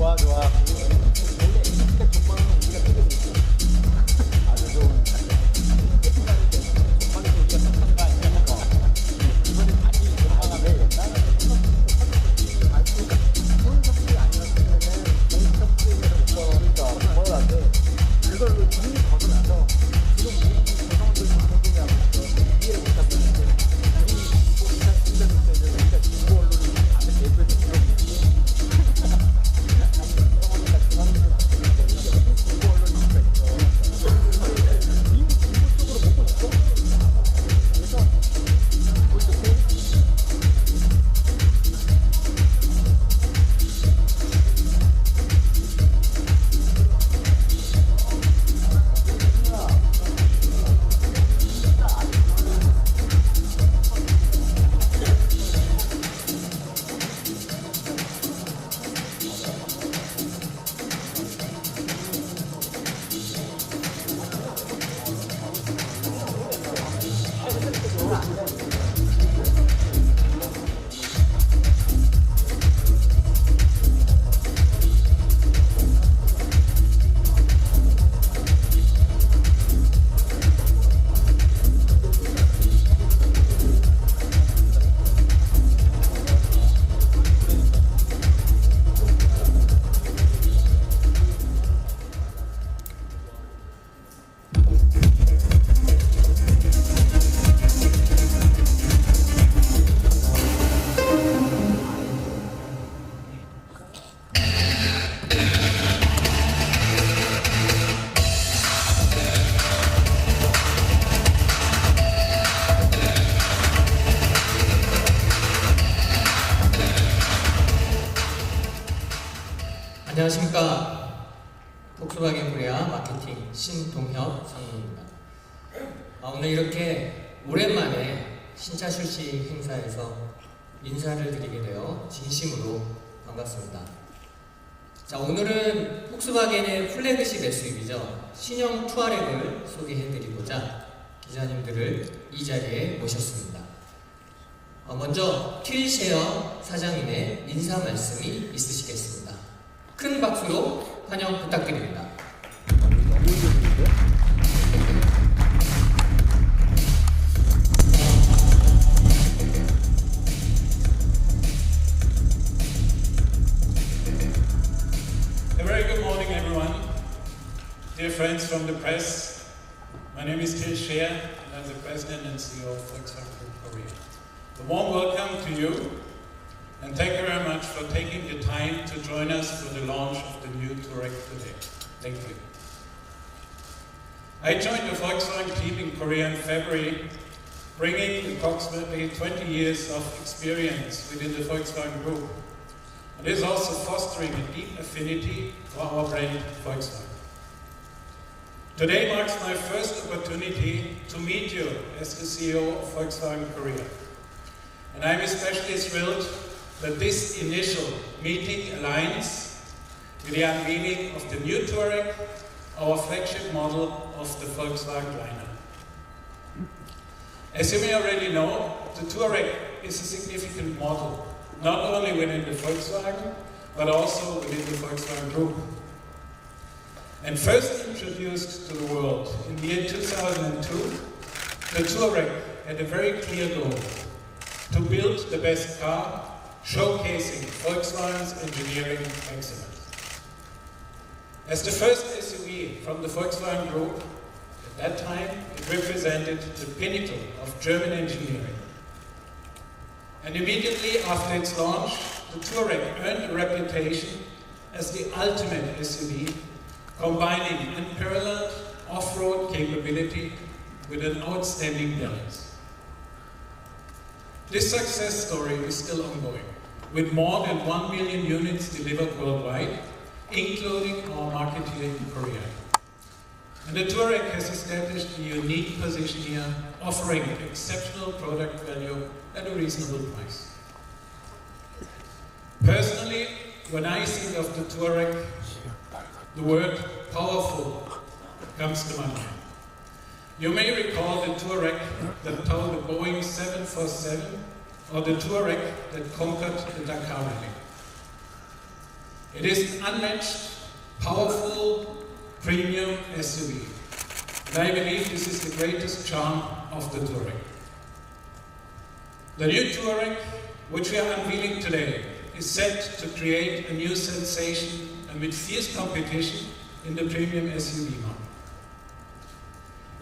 voar do ar. 폭스바겐 코리아 마케팅 신동혁 상무입니다. 아, 오늘 이렇게 오랜만에 신차 출시 행사에서 인사를 드리게 되어 진심으로 반갑습니다. 자, 오늘은 폭스바겐의 플래그십 SUV죠. 신형 투아렉을 소개해드리고자 기자님들을 이 자리에 모셨습니다. 어, 먼저 킬쉐어 사장님의 인사 말씀이 있으시겠습니다. 큰 박수로 환영 부탁드립니다. A very good morning, everyone. Dear friends from the press, my name is Till Scher, and I'm the president and CEO of Volkswagen Group Korea. A warm welcome to you, and thank you very much for taking the time to join us for the launch of the new Touareg today. Thank you. I joined the Volkswagen team in Korea in February, bringing approximately 20 years of experience within the Volkswagen Group. And It is also fostering a deep affinity for our brand Volkswagen. Today marks my first opportunity to meet you as the CEO of Volkswagen Korea. And I'm especially thrilled that this initial meeting aligns with the unveiling of the new Touareg, our flagship model of the Volkswagen lineup. As you may already know, the Touareg is a significant model, not only within the Volkswagen, but also within the Volkswagen Group. And first introduced to the world in the year 2002, the Touareg had a very clear goal to build the best car, showcasing Volkswagen's engineering excellence. As the first SUV from the Volkswagen Group, at that time it represented the pinnacle of German engineering. And immediately after its launch, the Touareg earned a reputation as the ultimate SUV, combining unparalleled off-road capability with an outstanding balance. This success story is still ongoing, with more than 1 million units delivered worldwide, including our market here in Korea. And the Touareg has established a unique position here, offering exceptional product value at a reasonable price. Personally, when I think of the Touareg, the word powerful comes to mind. You may recall the Touareg that towed the Boeing 747 or the Touareg that conquered the Dakar Rally. It is an unmatched, powerful, premium SUV. And I believe this is the greatest charm of the Touareg. The new Touareg, which we are unveiling today, is set to create a new sensation amid fierce competition in the premium SUV market.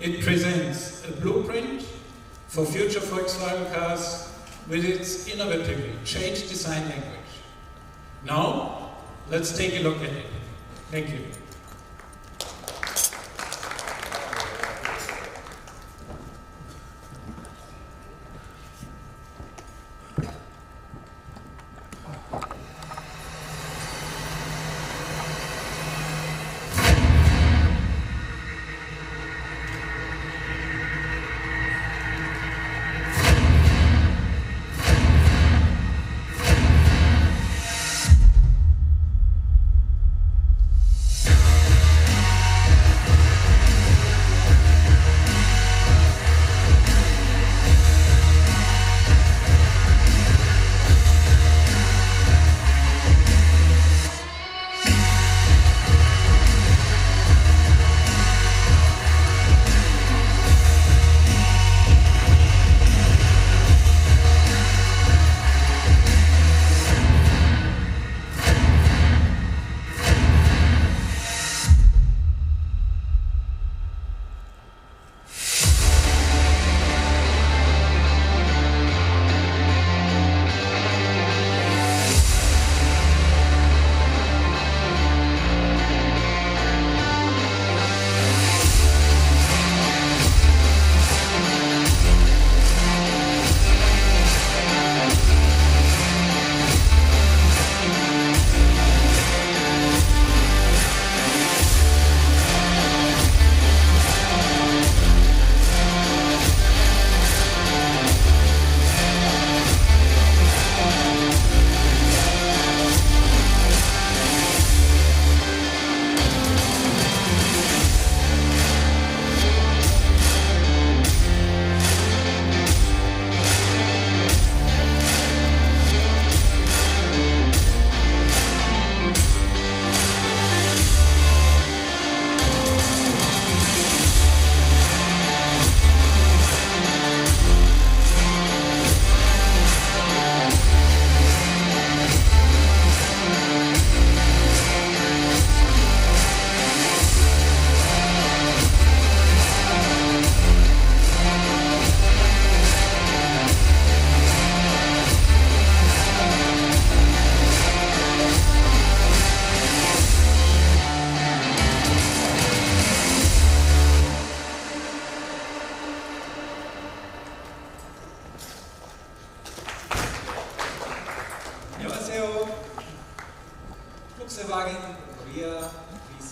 It presents a blueprint for future Volkswagen cars with its innovatively changed design language. Now, let's take a look at it. Thank you.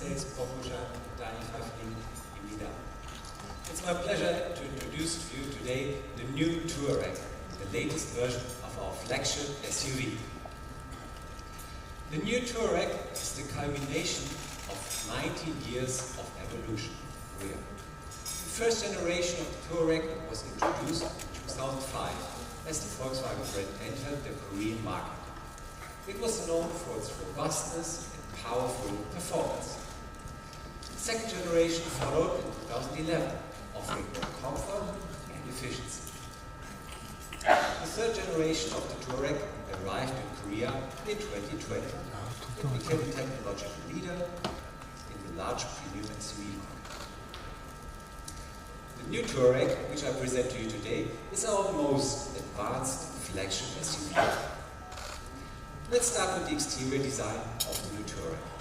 Pre-sales promoter Dani Pfeifling It's my pleasure to introduce to you today the new Touareg, the latest version of our flagship SUV. The new Touareg is the culmination of 19 years of evolution The first generation of the Touareg was introduced in 2005 as the Volkswagen brand entered the Korean market. It was known for its robustness and powerful performance. The second generation followed in 2011, offering more comfort and efficiency. The third generation of the Touareg arrived in Korea in 2020. It became a technological leader in the large premium SUV market. The new Touareg, which I present to you today, is our most advanced flagship SUV. Let's start with the exterior design of the new Touareg.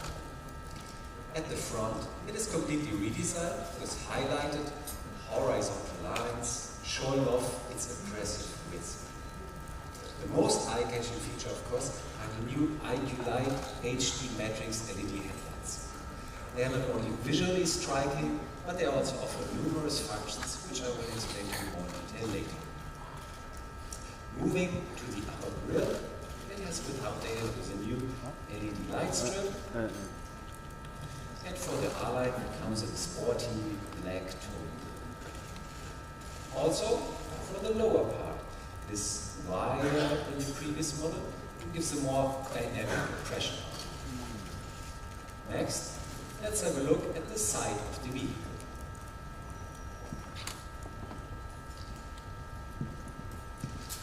At the front, it is completely redesigned. With highlighted. Horizontal lines. Showing off its impressive. Width. The most eye-catching feature, of course, are the new IQ Light HD Matrix LED headlights. They are not only visually striking, but they also offer numerous functions, which I will explain you more in detail later. Moving to the upper grille, it has been updated with a new LED light strip, uh, uh, uh. And for the R-Line it comes in sporty black tone. Also, for the lower part, this wider than the previous model, gives a more dynamic impression. Next, let's have a look at the side of the vehicle.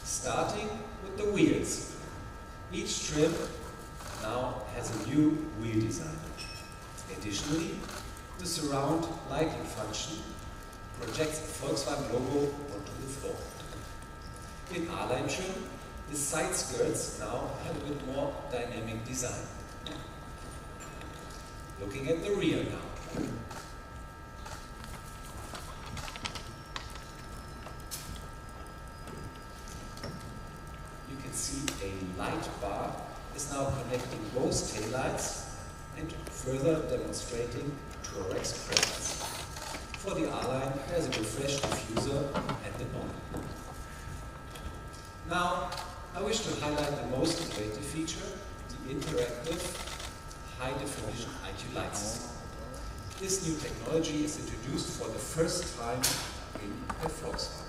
Starting with the wheels. Each trim projects the Volkswagen logo onto the floor. In trim, the side skirts now have a bit more dynamic design. Looking at the rear now. You can see a light bar is now connecting both taillights and further demonstrating Touareg's. For the R-Line, there's a refreshed diffuser and the bonnet. Now, I wish to highlight the most innovative feature, the interactive high-definition IQ light system. This new technology is introduced for the first time in a Volkswagen.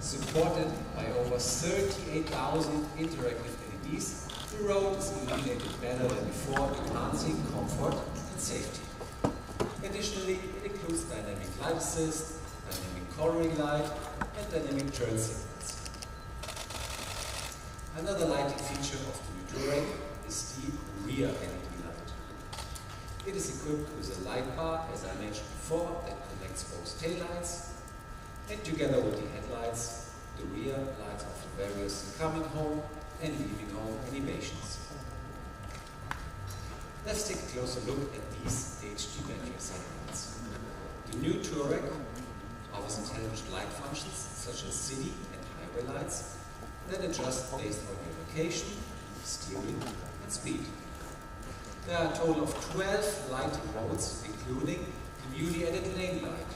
Supported by over 38,000 interactive LEDs, the road is illuminated better than before, enhancing comfort and safety. Additionally, it includes dynamic light assist, dynamic coloring light, and dynamic turn signals. Another lighting feature of the Touareg is the rear LED light. It is equipped with a light bar, as I mentioned before, that connects both taillights, and together with the headlights, the rear lights offer various coming home and leaving home animations. Let's take a closer look at these HD battery segments. The new Touareg offers intelligent light functions such as city and highway lights that adjust based on your location, steering, and speed. There are a total of 12 lighting modes, including the newly added lane light,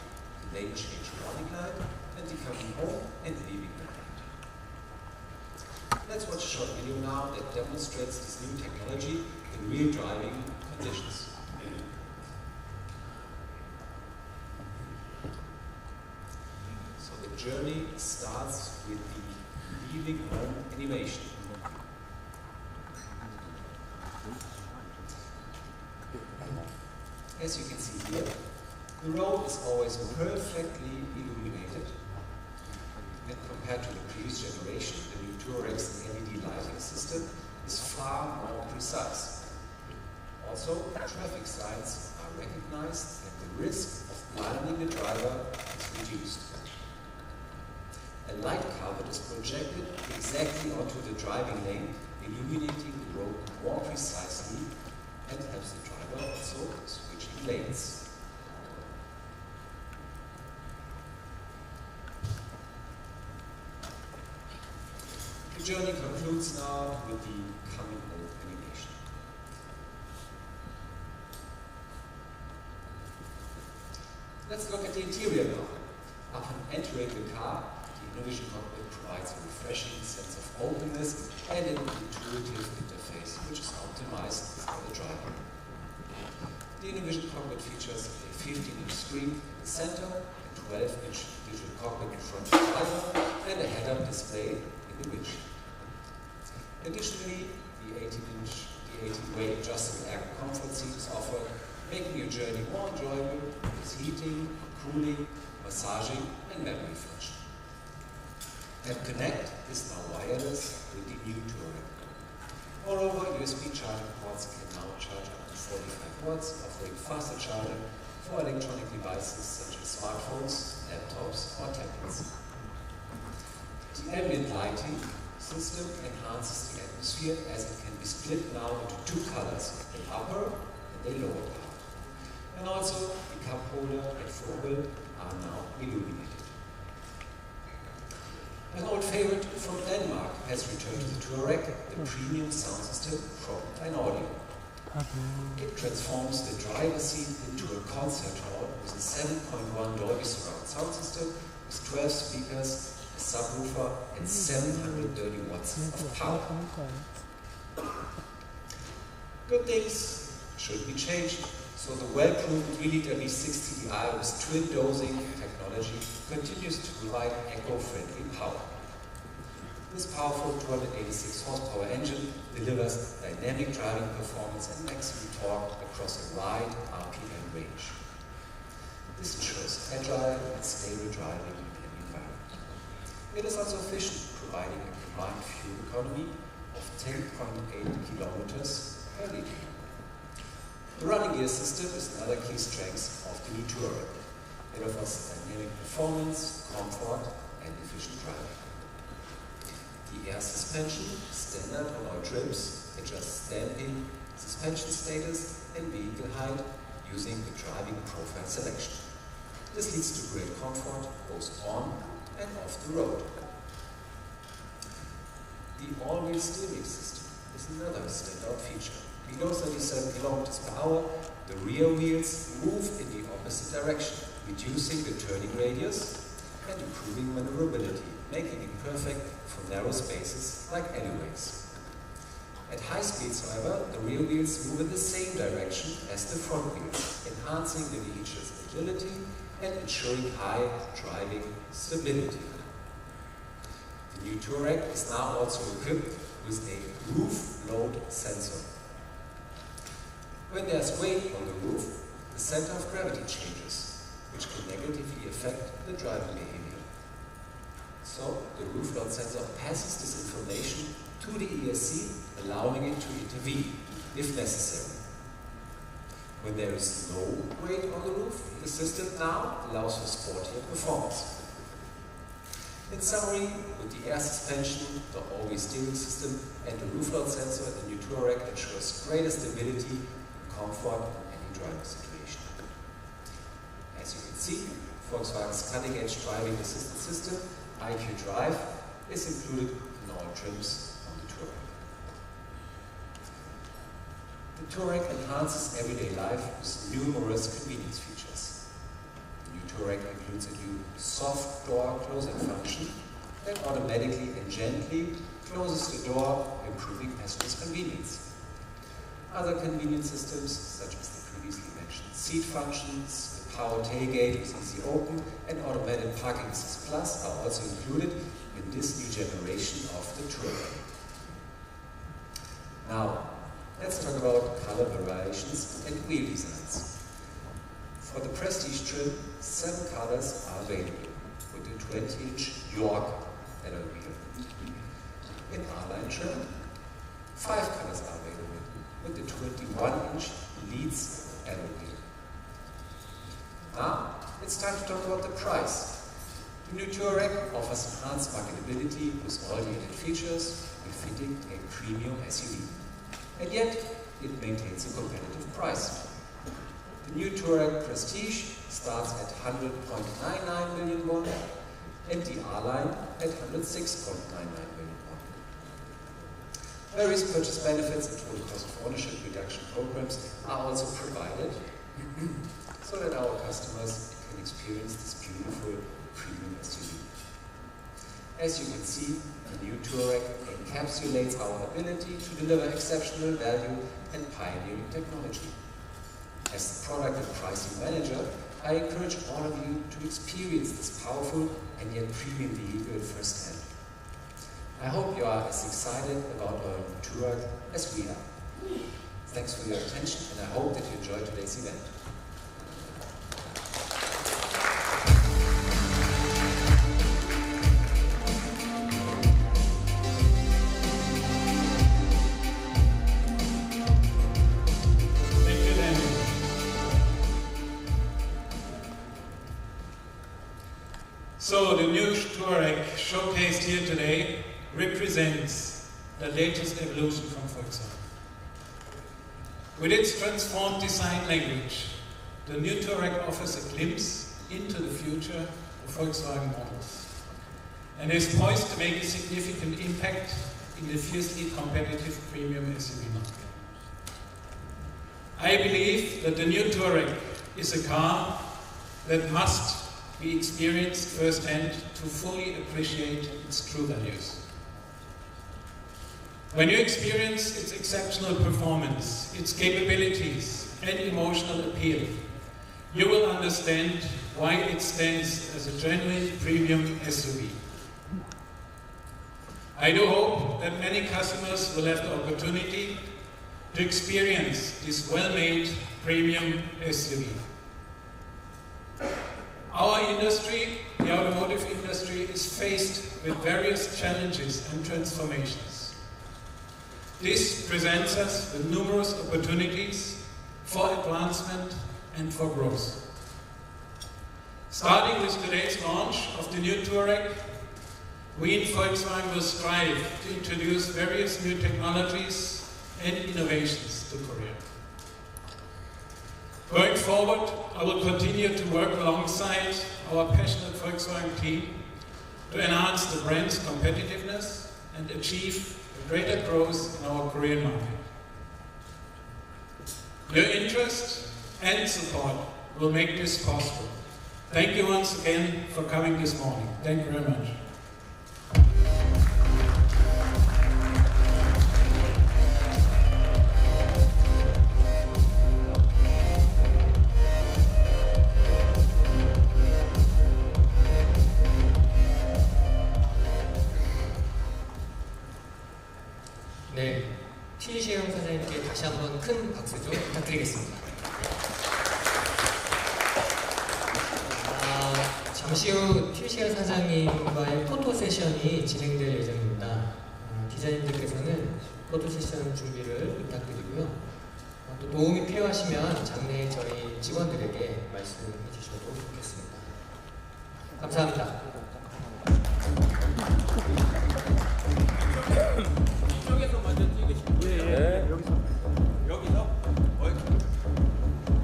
the lane change warning light, and the coming home and leaving light. Let's watch a short video now that demonstrates this new technology real driving conditions. So the journey starts with the leaving home animation. As you can see here, the road is always perfectly illuminated. And compared to the previous generation, the new Touareg's LED lighting system is far more precise. Also, traffic signs are recognized and the risk of blinding the driver is reduced. A light carpet is projected exactly onto the driving lane, illuminating the road more precisely and helps the driver also switching lanes. The journey concludes now with the coming home animation. Let's look at the interior now. Upon entering the car, the Innovision cockpit provides a refreshing sense of openness and an intuitive interface which is optimized for the driver. The Innovision cockpit features a 15-inch screen in the center, a 12-inch digital cockpit in front of the driver, and a head-up display in the windshield. Additionally, the 18-inch, the 18-way adjustable air comfort seat is offered, making your journey more enjoyable with heating, cooling, massaging, and memory function. And Connect is now wireless with the new Touareg. Moreover, USB charging ports can now charge up to 45 watts, offering faster charging for electronic devices such as smartphones, laptops, or tablets. The ambient lighting system enhances the atmosphere as it can be split now into two colors, the upper and the lower part. And also, holder and ah, foregrip are now illuminated. An old favorite from Denmark has returned to the Touareg, the premium sound system from Audio. It transforms the driver's seat into a concert hall with a 7.1 Dolby surround sound system with 12 speakers, a subwoofer, and 730 watts of power. Good things should be changed, so the well-proven 3-liter V60i with twin dosing technology continues to provide eco-friendly power. This powerful 286 horsepower engine delivers dynamic driving performance and maximum torque across a wide RPM range. This ensures agile and stable driving in any environment. It is also efficient, providing a combined fuel economy of 10.8 kilometers per liter. The running gear system is another key strength of the new Touareg. It offers dynamic performance, comfort, and efficient driving. The air suspension, standard on all trims, adjusts damping, suspension status, and vehicle height using the driving profile selection. This leads to great comfort both on and off the road. The all-wheel steering system is another standout feature. Below 37 kilometers per hour, the rear wheels move in the opposite direction, reducing the turning radius and improving maneuverability, making it perfect for narrow spaces like alleyways. At high speeds, however, the rear wheels move in the same direction as the front wheels, enhancing the vehicle's agility and ensuring high driving stability. The new Touareg is now also equipped with a roof load sensor. When there's weight on the roof, the center of gravity changes, which can negatively affect the driving behavior. So, the roof load sensor passes this information to the ESC, allowing it to intervene if necessary. When there is no weight on the roof, the system now allows for sportier performance. In summary, with the air suspension, the all-wheel steering system, and the roof load sensor, the new Touareg ensures greater stability comfort any driving situation. As you can see, Volkswagen's cutting-edge driving assistance system, IQ Drive, is included in all trims on the Touareg. The Touareg enhances everyday life with numerous convenience features. The new Touareg includes a new soft door closing function that automatically and gently closes the door, improving passengers' convenience. Other convenience systems, such as the previously mentioned seat functions, the power tailgate with easy open, and automated parking assist plus are also included in this new generation of the Touareg. Now, let's talk about color variations and wheel designs. For the Prestige trim, seven colors are available, with the 20-inch York alloy wheel. In R-Line trim, five colors are available, with the 21-inch Leeds alloy. Now, it's time to talk about the price. The new Touareg offers enhanced marketability with all the added features befitting a premium SUV. And yet, it maintains a competitive price. The new Touareg Prestige starts at 100.99 million won and the R-Line at 106.99 million. Various purchase benefits and total cost of ownership reduction programs are also provided so that our customers can experience this beautiful premium SUV. As you can see, the new Touareg encapsulates our ability to deliver exceptional value and pioneering technology. As the product and pricing manager, I encourage all of you to experience this powerful and yet premium vehicle firsthand. I hope you are as excited about our tour as we are. Thanks for your attention and I hope that you enjoyed today's event. Latest evolution from Volkswagen. With its transformed design language, the new Touareg offers a glimpse into the future of Volkswagen models and is poised to make a significant impact in the fiercely competitive premium SUV market. I believe that the new Touareg is a car that must be experienced firsthand to fully appreciate its true values. When you experience its exceptional performance, its capabilities, and emotional appeal, you will understand why it stands as a genuine premium SUV. I do hope that many customers will have the opportunity to experience this well-made premium SUV. Our industry, the automotive industry, is faced with various challenges and transformations. This presents us with numerous opportunities for advancement and for growth. Starting with today's launch of the new Touareg, we in Volkswagen will strive to introduce various new technologies and innovations to Korea. Going forward, I will continue to work alongside our passionate Volkswagen team to enhance the brand's competitiveness and achieve greater growth in our Korean market. Your interest and support will make this possible. Thank you once again for coming this morning. Thank you very much. 세션 준비를 부탁드리고요. 아, 또 도움이 필요하시면 장내 저희 직원들에게 말씀해 주셔도 좋겠습니다. 감사합니다. 이쪽에서 먼저 찍으시면 돼요. 네. 여기서. 여기서?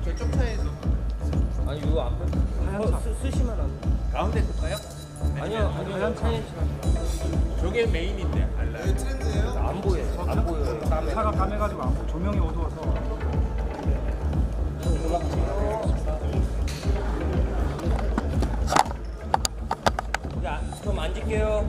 저쪽 차에서. 아니 이거 안 어, 쓰, 쓰시면 안 돼. 가운데 쓸까요? 아니요 아니요. 하얀 차에 저게 메인인데, 알라요. 안 보여요. 안 땀에. 차가 밤해가지고 안 보- 조명이 어두워서. 야, 그럼 앉을게요